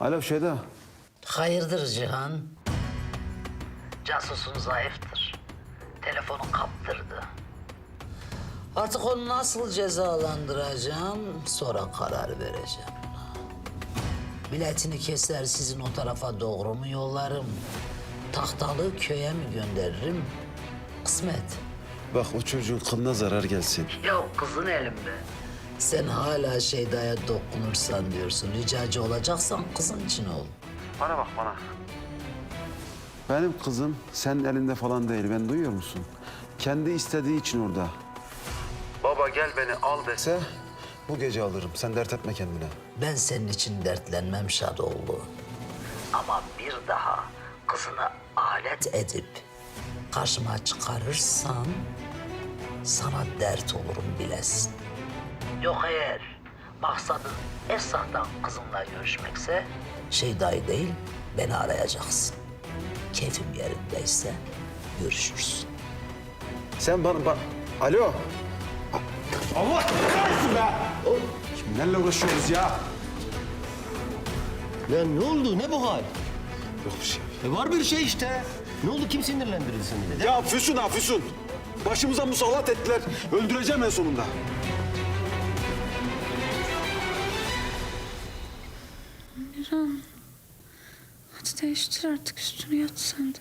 Alo Şeyda. Hayırdır Cihan? Casusun zayıftır. Telefonu kaptırdı. Artık onu nasıl cezalandıracağım sonra karar vereceğim. Biletini keser sizin o tarafa doğru mu yollarım? Tahtalı köye mi gönderirim? Kısmet. Bak o çocuğun kılına zarar gelsin. Yok kızın elimde. Sen hala Şeyda'ya dokunursan diyorsun. Ricacı olacaksan kızın için ol. Bana bak bana. Benim kızım senin elinde falan değil. Ben duyuyor musun? Kendi istediği için orada. Baba gel beni al dese bu gece alırım. Sen dert etme kendine. Ben senin için dertlenmem Şadoğlu. Ama bir daha kızını alet edip karşıma çıkarırsan sana dert olurum bilesin. Yok eğer maksadın Esra'dan kızınla görüşmekse Şeyda'yı değil beni arayacaksın. Keyfim yerindeyse görüşürüz. Sen bana bak. Alo. Allah kahretsin be. Kimlerle uğraşıyoruz ya? Lan ne oldu? Ne bu hal? Yok bir şey. E var bir şey işte. Ne oldu? Kim sinirlendirdi seni de? Ya Füsun ha Füsun. Başımıza musallat ettiler. Öldüreceğim en sonunda. Miran. Hadi değiştir artık üstünü yat sen de.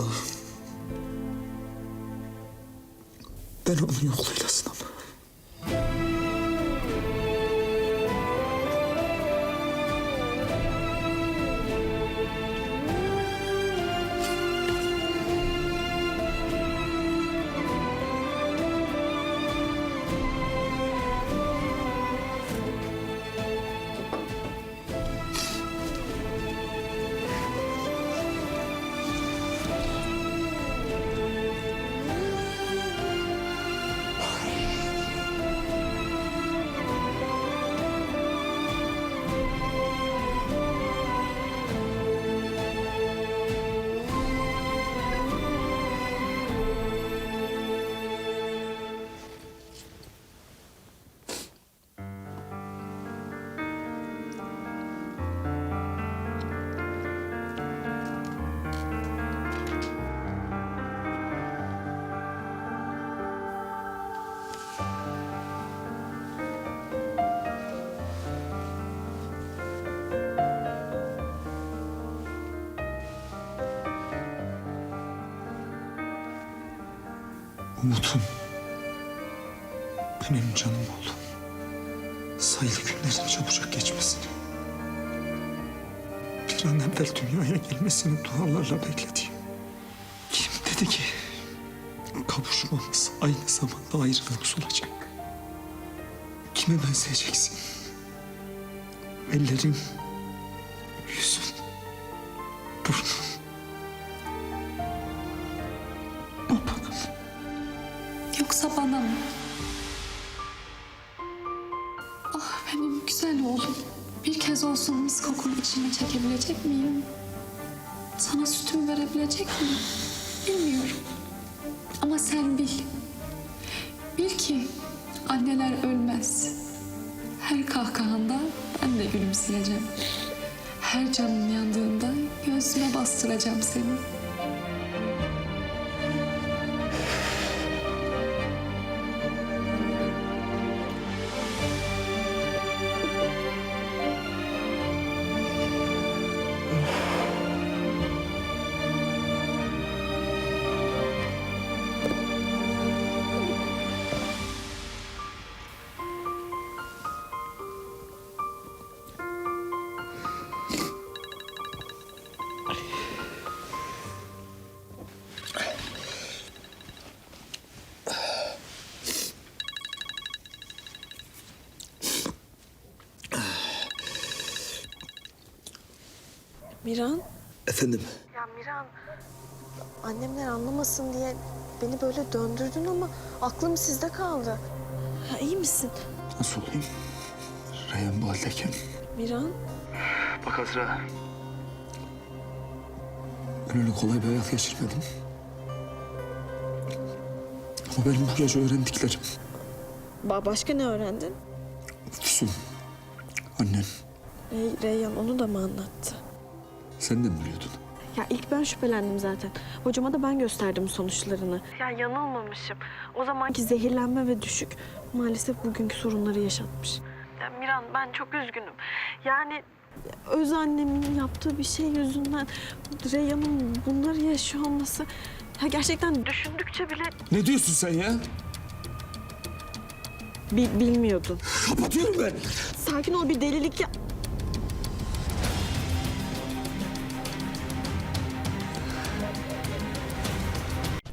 Allah'ım. Ben onun yoluyla sınamam. Umut'um. Benim canım oğlum. Sayılı günlerin çabucak geçmesini. Bir an evvel dünyaya gelmesini dualarla beklediğim. Kim dedi ki kavuşmamız aynı zamanda ayrılığımız olacak? Kime benzeyeceksin? Ellerin, Yoksa bana mı? Ah benim güzel oğlum. Bir kez olsun mis kokunu içime çekebilecek miyim? Sana sütümü verebilecek miyim? Bilmiyorum. Ama sen bil. Bil ki anneler ölmez. Her kahkahanda ben de gülümseyeceğim. Her canın yandığında göğsüme bastıracağım seni. Miran, Efendim? ya Miran, annemler anlamasın diye beni böyle döndürdün ama aklım sizde kaldı. Ya iyi misin? Nasıl olayım? Reyhan bu haldeyken. Miran, Bak Azra. Ben öyle kolay bir hayat geçirmedim. Ama benim bu gece öğrendiklerim. ba- başka ne öğrendin? Füsun, annen, Rey, Reyyan onu da mı anlattı? Sen de mi biliyordun? Ya ilk ben şüphelendim zaten. Hocama da ben gösterdim sonuçlarını. Ya yanılmamışım. O zamanki zehirlenme ve düşük maalesef bugünkü sorunları yaşatmış. Ya Miran ben çok üzgünüm. Yani öz annemin yaptığı bir şey yüzünden Reyhan'ın bunları yaşıyor olması... Ya gerçekten düşündükçe bile... Ne diyorsun sen ya? Bi- bilmiyordun. Kapatıyorum ben. Sakin ol bir delilik ya...